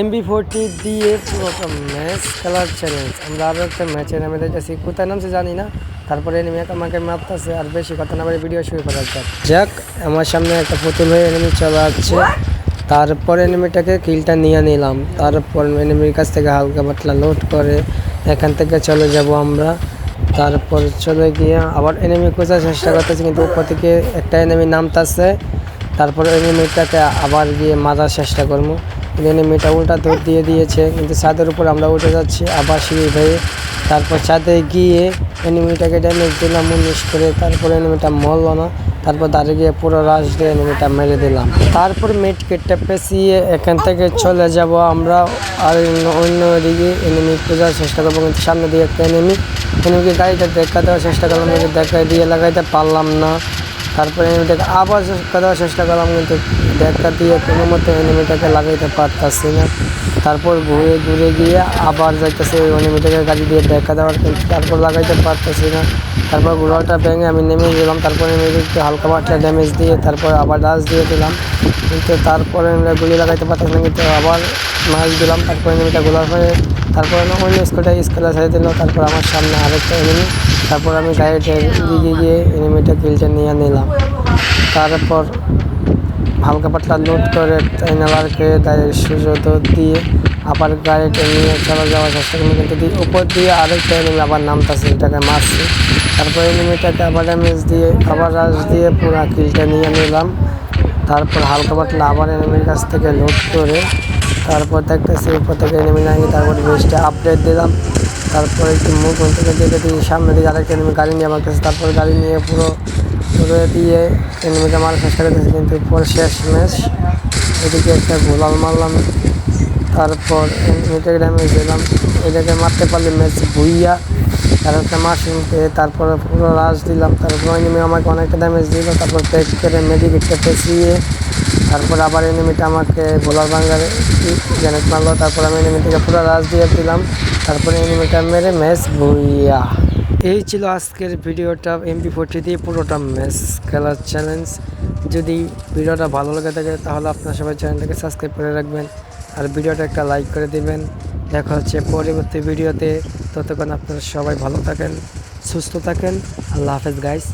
M B forty দিয়ে পুরোটা match খেলার চ্যালেঞ্জ আমরা আরও একটা ম্যাচে নামে দেখতেছি কোথায় নামছে জানি না। তারপরে এনিমি আমাকে মারতেছে। আর বেশি কথা না ভিডিও শুরু করা যাক। যাক আমার সামনে একটা পুতুল হয়ে এনিমি চলে আসছে। তারপর এনিমিটাকে কিলটা নিয়ে নিলাম। তারপর এনিমির কাছ থেকে হালকা পাতলা লোড করে এখান থেকে চলে যাব আমরা। তারপর চলে গিয়ে আবার এনিমি খোঁজার চেষ্টা করতেছি কিন্তু উপর থেকে একটা এনিমি নামতাছে। তারপরে এনিমিটাকে আবার গিয়ে মারার চেষ্টা করব। কিন্তু এনিমিটা উল্টা দৌড় দিয়ে দিয়েছে, কিন্তু ছাদের উপর আমরা উঠে যাচ্ছি। আবার সিঁড়ি ভেয়ে তারপর ছাদে গিয়ে এনিমিটাকে ড্যামেজ দিলাম উনিশ করে তারপর এনিমিটা মরল না। তারপর দাঁড়িয়ে গিয়ে পুরো রাশ দিয়ে এনিমিটা মেরে দিলাম। তারপর মিট কেটে পেঁচিয়ে এখান থেকে চলে যাব আমরা আর অন্য দিকে। এনিমি খোঁজার চেষ্টা করব, কিন্তু সামনে দিয়ে একটা এনিমি এনিমিকে গাড়িটা দেখা দেওয়ার চেষ্টা করলাম দেখা দিয়ে লাগাইতে পারলাম না। তারপরে এনিমিটাকে আবার দেওয়ার চেষ্টা করলাম, কিন্তু দেখা দিয়ে কোনো মতো এনিমিটাকে লাগাইতে পারতাছি না। তারপর ঘুরে ঘুরে গিয়ে আবার যাইতেছে ওই এনিমিটাকে গাড়ি দিয়ে দেখা দেওয়ার তারপর লাগাইতে পারতেছি না। তারপর ঘোড়াটা ভেঙে আমি নেমে গেলাম, তারপর একটু হালকা পাতলা ড্যামেজ দিয়ে তারপর আবার ডাস দিয়ে দিলাম। কিন্তু তারপরে গুলি লাগাইতে পারতেছি না, কিন্তু আবার মাছ দিলাম, তারপর এনিমিটা গোলার হয়ে তারপর আমি অন্য স্কুলটা স্কুলে ছেড়ে দিল, তারপর আমার সামনে আরেকটা এনিমি তারপর আমি গাড়িটা দিকে গিয়ে এনিমিটা কিলটা নিয়ে নিলাম। তারপর হালকা পাতলা লোড করে ট্রেনারকে গাড়ির সুযোগ দিয়ে আবার গাড়িটা নিয়ে চলে যাওয়ার চেষ্টা করি কিন্তু উপর দিয়ে আরেকটা এনিমি আবার নামতেছে, এটাকে মারছি। তারপর এনিমিটাকে আবার ড্যামেজ দিয়ে, আবার রাশ দিয়ে পুরো কিলটা নিয়ে নিলাম। তারপর হালকা পাতলা আবার এনিমির কাছ থেকে লোড করে তারপর দেখতেছি থেকে এনিমি নাকি তারপর বেস্টে আপডেট দিলাম। তারপর একটু মুখ থেকে দেখে দিয়ে সামনে দিকে আরেকটা এনিমি গাড়ি নিয়ে আমার কাছে। তারপর গাড়ি নিয়ে পুরো পুরো দিয়ে এনিমিটা মারার চেষ্টা করতেছি, কিন্তু পরে শেষ ম্যাচ এদিকে একটা গোলাল মারলাম। তারপর এনিমিটাকে ড্যামেজ দিলাম। এটাকে মারতে পারলে ম্যাচ ভুইয়া। মাশরুম পেয়ে তারপরে পুরো রাশ দিলাম। তারপর এনিমি আমাকে অনেকটা ড্যামেজ দিল। তারপর পেক করে মেডিকেটটা পেঁচিয়ে তারপর আবার এনিমিটা আমাকে গোলার বাঙ্গারে জেনেট মারলো, তারপর আমি এনিমিটাকে পুরো রাশ দিয়ে দিলাম। তারপরে এনিমিটা মেরে ম্যাচ ভুইয়া। এই ছিল আজকের ভিডিওটা এমপি ফোরটি দিয়ে পুরোটা ম্যাচ খেলার চ্যালেঞ্জ যদি ভিডিওটা ভালো লেগে থাকে, তাহলে আপনার সবাই চ্যানেলটাকে সাবস্ক্রাইব করে রাখবেন আর ভিডিওটা একটা লাইক করে দেবেন। দেখা হচ্ছে পরবর্তী ভিডিওতে। ততক্ষণ আপনারা সবাই ভালো থাকেন, সুস্থ থাকেন। আল্লাহ হাফেজ গাইস